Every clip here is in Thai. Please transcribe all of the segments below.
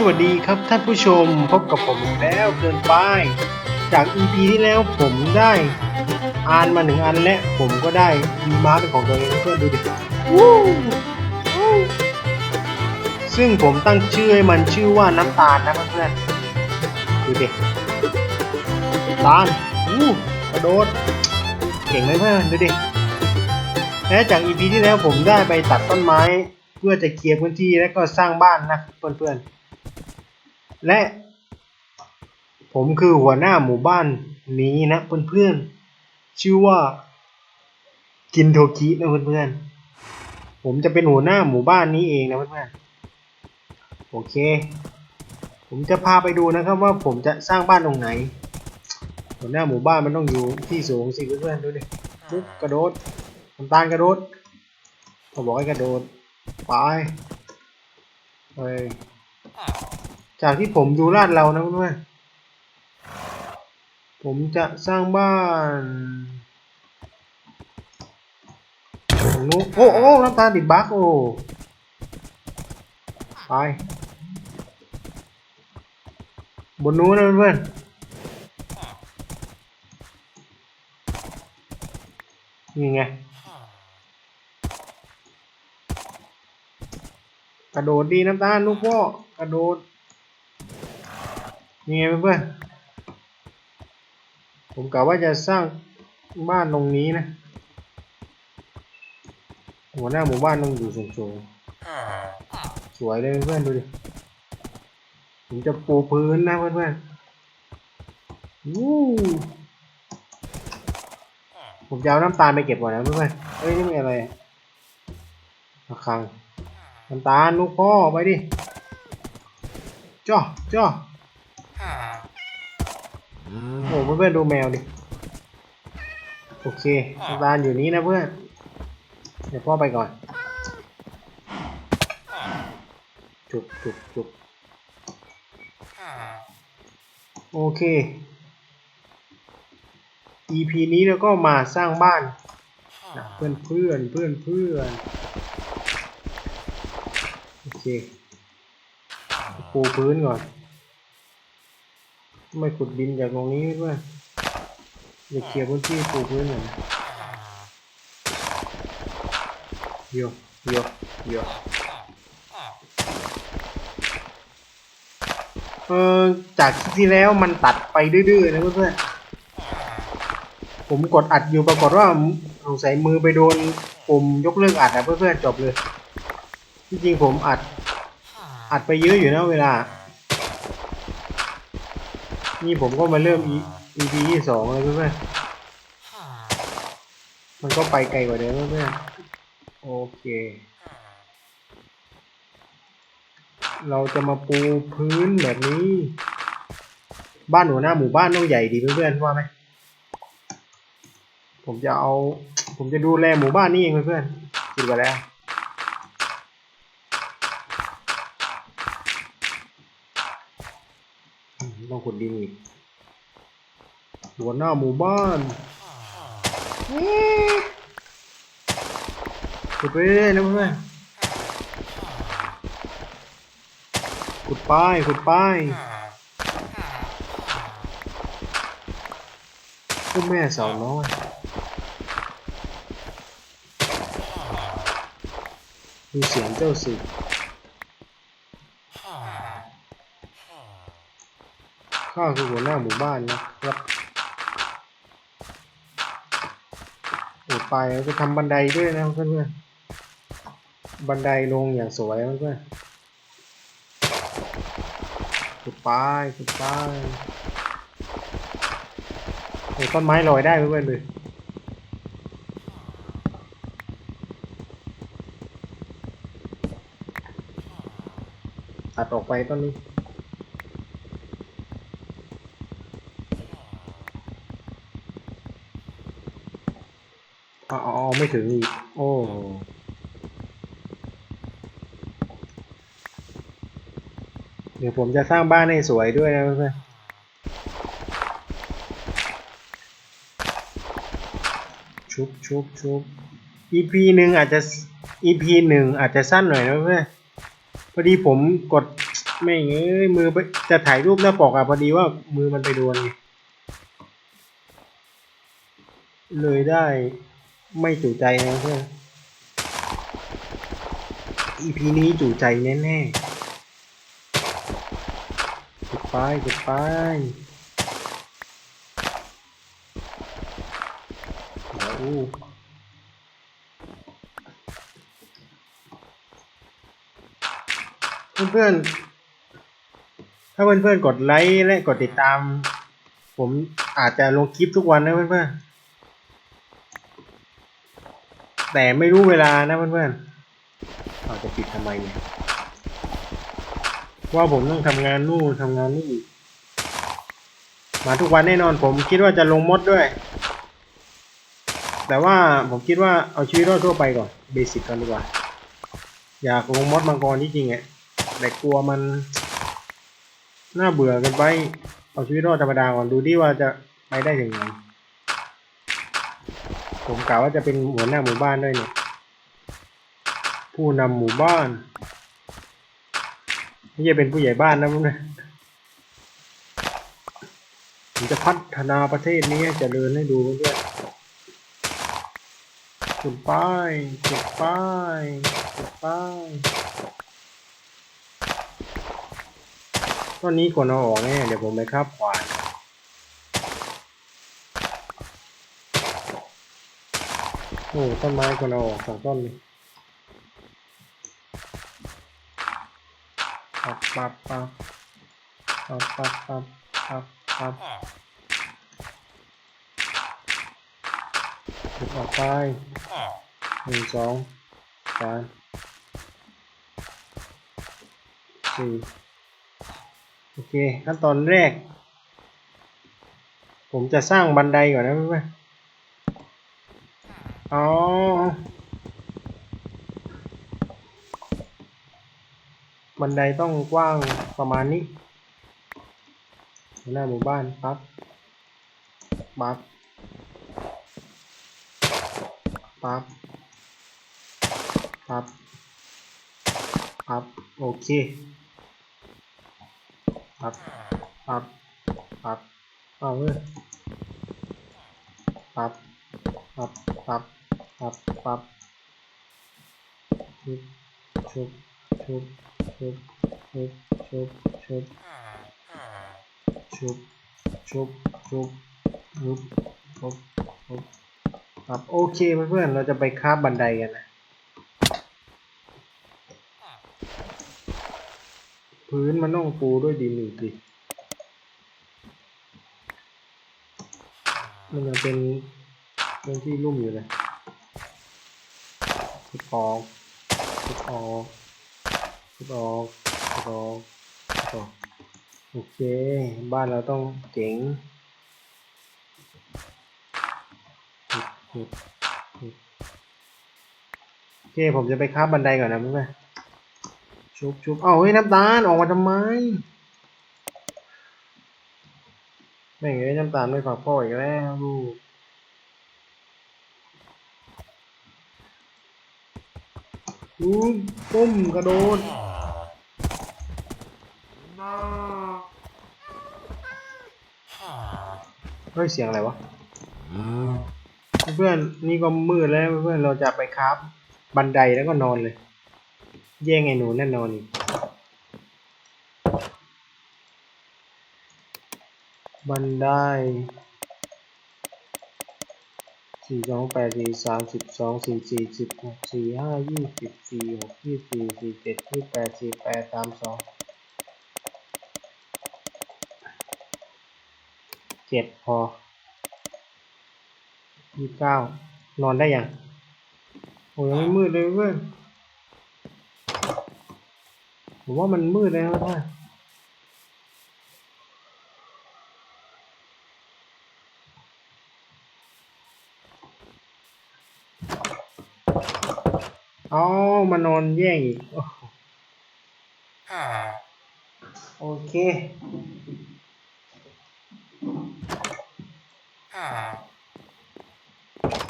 สวัสดีครับท่านผู้ชมพบกับผมอีกแล้วเกินไป จาก EP ที่แล้วผมได้อ่านมาหนึ่งอันและผมก็ได้ดีมาร์เป็นของตัวเองเพื่อนดูดิวู้ซึ่งผมตั้งชื่อให้มันชื่อว่าน้ำตาลนะเพื่อนดูดิตาลวู้กระโดดเก่งไหมเพื่อนดูดิและจาก EP ที่แล้วผมได้ไปตัดต้นไม้ เพื่อจะเคลียร์พื้นที่และก็สร้างบ้านนะเพื่อนๆ และผมคือหัวหน้าหมู่บ้านนี้นะเพื่อนๆ ชื่อว่ากินโทกินะเพื่อนๆ ผมจะเป็นหัวหน้าหมู่บ้านนี้เองนะเพื่อนๆ โอเค ผมจะพาไปดูนะครับว่าผมจะสร้างบ้านตรงไหน หัวหน้าหมู่บ้านมันต้องอยู่ที่สูงสิเพื่อนๆ ดูดิปุ๊บกระโดดน้ำตาลกระโดดเขาบอกให้กระโดด ไปไป จากที่ผมดูลาดเรานะเพื่อนๆผมจะสร้างบ้านตรงนู้นโอ้โอ้น้ำตาลติดบั๊กโอ้ไปบนนู้นนะเพื่อนๆนี่ไงกระโดดดีน้ำตาลลูกพ่อกระโดด นี่ไงเพื่อนๆผมกะว่าจะสร้างบ้านตรงนี้นะ หัวหน้าหมู่บ้านต้องอยู่สูงๆสวยเลยเพื่อนๆดูดิผมจะปูพื้นนะเพื่อนๆวู้ผมจะเอาน้ำตาลไปเก็บก่อนนะเพื่อนๆเฮ้ยนี่มันอะไรอะระฆังน้ำตาลลูกพ่อไปดิจ้อจ้อ โอ้เพื่อนๆดูแมวดิโอเคน้าลอยู่นี้นะเพื่อน เดี๋ยวพ่อไปก่อน จุบจุบจุบโอเค EP นี้เราก็มาสร้างบ้านนะเพื่อนเพื่อนเพื่อนเพื่อนโอเค ปูพื้นก่อน ไม่ขุดดินจากตรงนี้ด้วยเดี๋ยวเคลียร์พื้นที่ปูพื้นหน่อยนะโยโยโยเออจากคลิปที่แล้วมันตัดไปดื้อๆนะเพื่อนๆผมกดอัดอยู่ปรากฏว่าสงสัยมือไปโดนปุ่มยกเลิกอัดนะเพื่อนๆจบเลย จริงๆผมอัด อัดไปเยอะอยู่นะเวลา นี่ผมก็มาเริ่ม ep ที่สองเลยเพื่อนมันก็ไปไกลกว่าเดิมเพื่อนโอเค เราจะมาปูพื้นแบบนี้ บ้านหัวหน้าหมู่บ้านต้องใหญ่ดีเพื่อนๆว่าไหมผมจะเอา ผมจะดูแลหมู่บ้านนี่เองเพื่อนๆคิดไว้แล้ว อื มต้องขุดดินอีกหัวหน้าหมู่บ้านเอ๊ะขุดไปเรื่อยๆนะเพื่อนขุดไปขุดไปพ่อแม่สาวน้อยดูเสียงเจ้าสิ ข้าคือหัวหน้าหมู่บ้านนะครับอ้ไปแล้วจะทำบันไดด้วยนะเพื่อนๆบันไดลงอย่างสวยนะเพื่อนขุดไปขุดไปโอ้ต้นไม้ลอยได้เพื่อนๆเลยตัดออกไปต้นนี้ อ๋ออ๋อไม่ ถึงอีก โอ้เดี๋ยวผมจะสร้างบ้านให้สวยด้วยนะเพื่อนชุบชุบชุบ EP หนึ่งอาจจะ EP หนึ่งอาจจะสั้นหน่อยนะเพื่อนพอดีผมกดไม่เอ้ยมือไปจะถ่ายรูปหน้าปกอะพอดีว่ามือมันไปโดนไงเลยได้ ไม่จุใจนะเพื่อน EP นี้จุใจแน่ๆเก็บไปเก็บไปโอ้เพื่อนๆ ถ้าเพื่อนๆ กดไลค์และกดติดตาม ผมอาจจะลงคลิปทุกวันนะเพื่อนๆ แต่ไม่รู้เวลานะเพื่อนๆเราจะปิดทำไมเนี่ยว่าผมต้องทำงานนู่นทำงานนี่มาทุกวันแน่นอนผมคิดว่าจะลงมดด้วย แต่ว่าผมคิดว่าเอาชีวิตรอดทั่วไปก่อนเบสิกก่อนดีกว่า อยากลงมดมังกรที่จริงอะแต่กลัวมันน่าเบื่อเกันไปเอาชีวิตรอดธรรมดาก่อนดูดิว่าจะไปได้ถึงไหน ผมกล่าวว่าจะเป็นหัวหน้าหมู่บ้านด้วยเนี่ย ผู้นำหมู่บ้านไม่ใช่เป็นผู้ใหญ่บ้านนะพวกนี้ผมจะพัฒนาประเทศนี้ให้เจริญให้ดูเพื่อนขุดป้ายขุดป้ายขุดป้ายต้นนี้ควรเอาออกแน่เดี๋ยวผมไปคาบขวาน อ้ต้นไม้ควรเอาออกสองต้นเลยปับปับปับปับปับปับปับปับขุดออกไปหนึ่งสองสามสี่โอเคขั้นตอนแรก ผมจะสร้างบันไดก่อนนะเพื่อน อ๋อบันไดต้องกว้างประมาณนี้ หน้าหมู่บ้านปั๊บปั๊บปั๊บปั๊บปั๊บโอเคปั๊บปั๊บปั๊บเอาเลยปั๊บปั๊บปั๊บ ปั๊บปับชุบชุบชุบชุบชุบชุบชุบชุบชุบชุบชุบชุบชุบครับโอเคเพื่อนๆเราจะไปคาบบันไดกันนะ พื้นมันต้องปูด้วยดินอีกดิมันยังเป็นเป็นที่ลุ่มอยู่เลย ขุดออกขุดออกขุดออกขุดออกขุดออกโอเค บ้านเราต้องเจ๋งขุดขุดขุดโอเค ผมจะไปค้าบบันไดก่อนนะเพื่อนชุบชุบเอ้าเฮ้ยน้ำตาลออกมาทำไมแม่งเอ้ยน้ำตาลไม่ฝากพ่ออีกแล้วลูก ปุ้มกระโดดเฮ้ยเสียงอะไรวะ เพื่อนนี่ก็มืดแล้วเพื่อนเราจะไปคราฟบันไดแล้วก็นอนเลย แย่งไอ้หนูแน่นอนอีกบันได สี่สองแปดสี่สามสิบสองสี่สี่สิบหกสี่ห้ายี่สิบสี่หกยี่สี่สี่เจ็ดยี่แปดสี่แปดสามสองเจ็ดพอยี่เก้านอนได้ยังโอ้ยังไม่มืดเลยเพื่อนผมว่ามันมืดเลยนะเพื่อน เอามานอนแย่งอีกโอ้โหโอเค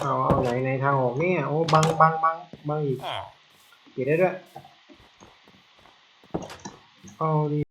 เอาเอาไหนในทางออกเนี่ย โอ้บังบังบังบังอีกปิดได้ด้วย เอเอาดี